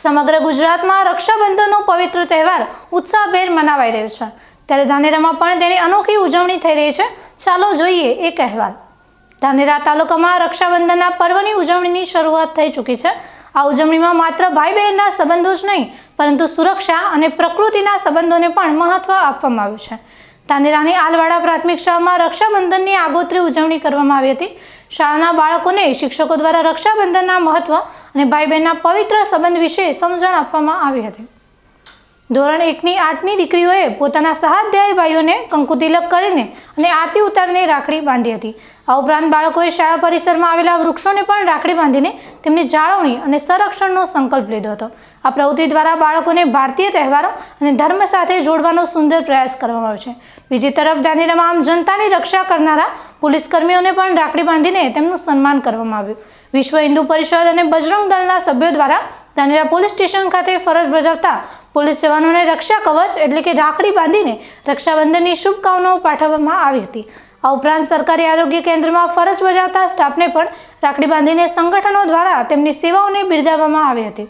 સમગ્ર ગુજરાતમાં રક્ષાબંધનનો પવિત્ર તહેવાર ઉત્સાહભેર મનાવાઈ રહ્યો છે. ત્યારે ધાનેરામાં પણ તેની અનોખી ઉજવણી થઈ રહી છે. ચાલો જોઈએ એક અહેવાલ ધાનેરા તાલુકામાં રક્ષાબંધનના પર્વની ઉજવણીની શરૂઆત થઈ ચૂકી છે. આ ઉજવણીમાં માત્ર ભાઈ બહેનના સંબંધો જ નહીં, પરંતુ સુરક્ષા અને પ્રકૃતિના સંબંધોને પણ મહત્ત્વ આપવામાં આવ્યું છે. ધાનેરાની આલવાડા પ્રાથમિક શાળામાં રક્ષાબંધનની આગોતરી ઉજવણી કરવામાં આવી હતી. શાળાના બાળકોને શિક્ષકો દ્વારા રક્ષાબંધનના મહત્વ અને ભાઈ બહેનના પવિત્ર સંબંધ વિશે સમજણ આપવામાં આવી હતી. ધોરણ એકની આઠની દીકરીઓએ પોતાના સહાધ્યાયી ભાઈઓને કંકુતિલક કરીને અને આરતી ઉતારીને રાખડી બાંધી હતી. આ ઉપરાંત બાળકોએ શાળા પરિસરમાં આવેલા વૃક્ષોને પણ રાખડી બાંધીને તેમની જાળવણી અને સંરક્ષણનો સંકલ્પ લીધો હતો. આ પ્રવૃત્તિ દ્વારા બાળકોને ભારતીય તહેવારો અને ધર્મ સાથે જોડવાનો સુંદર પ્રયાસ કરવામાં આવ્યો છે. બીજી તરફ ગાંધીધામમાં આમ જનતાની રક્ષા કરનારા પોલીસ કર્મીઓને પણ રાખડી બાંધીને તેમનું સન્માન કરવામાં આવ્યું. વિશ્વ હિન્દુ પરિષદ અને બજરંગ દળના સભ્યો દ્વારા ધાનેરા પોલીસ સ્ટેશન ખાતે ફરજ બજાવતા પોલીસ જવાનોને રક્ષા કવચ એટલે કે રાખડી બાંધીને રક્ષાબંધનની શુભકામનાઓ પાઠવવામાં આવી હતી. આ ઉપરાંત સરકારી આરોગ્ય કેન્દ્રમાં ફરજ બજાવતા સ્ટાફને પણ રાખડી બાંધીને સંગઠનો દ્વારા તેમની સેવાઓને બિરદાવવામાં આવી હતી.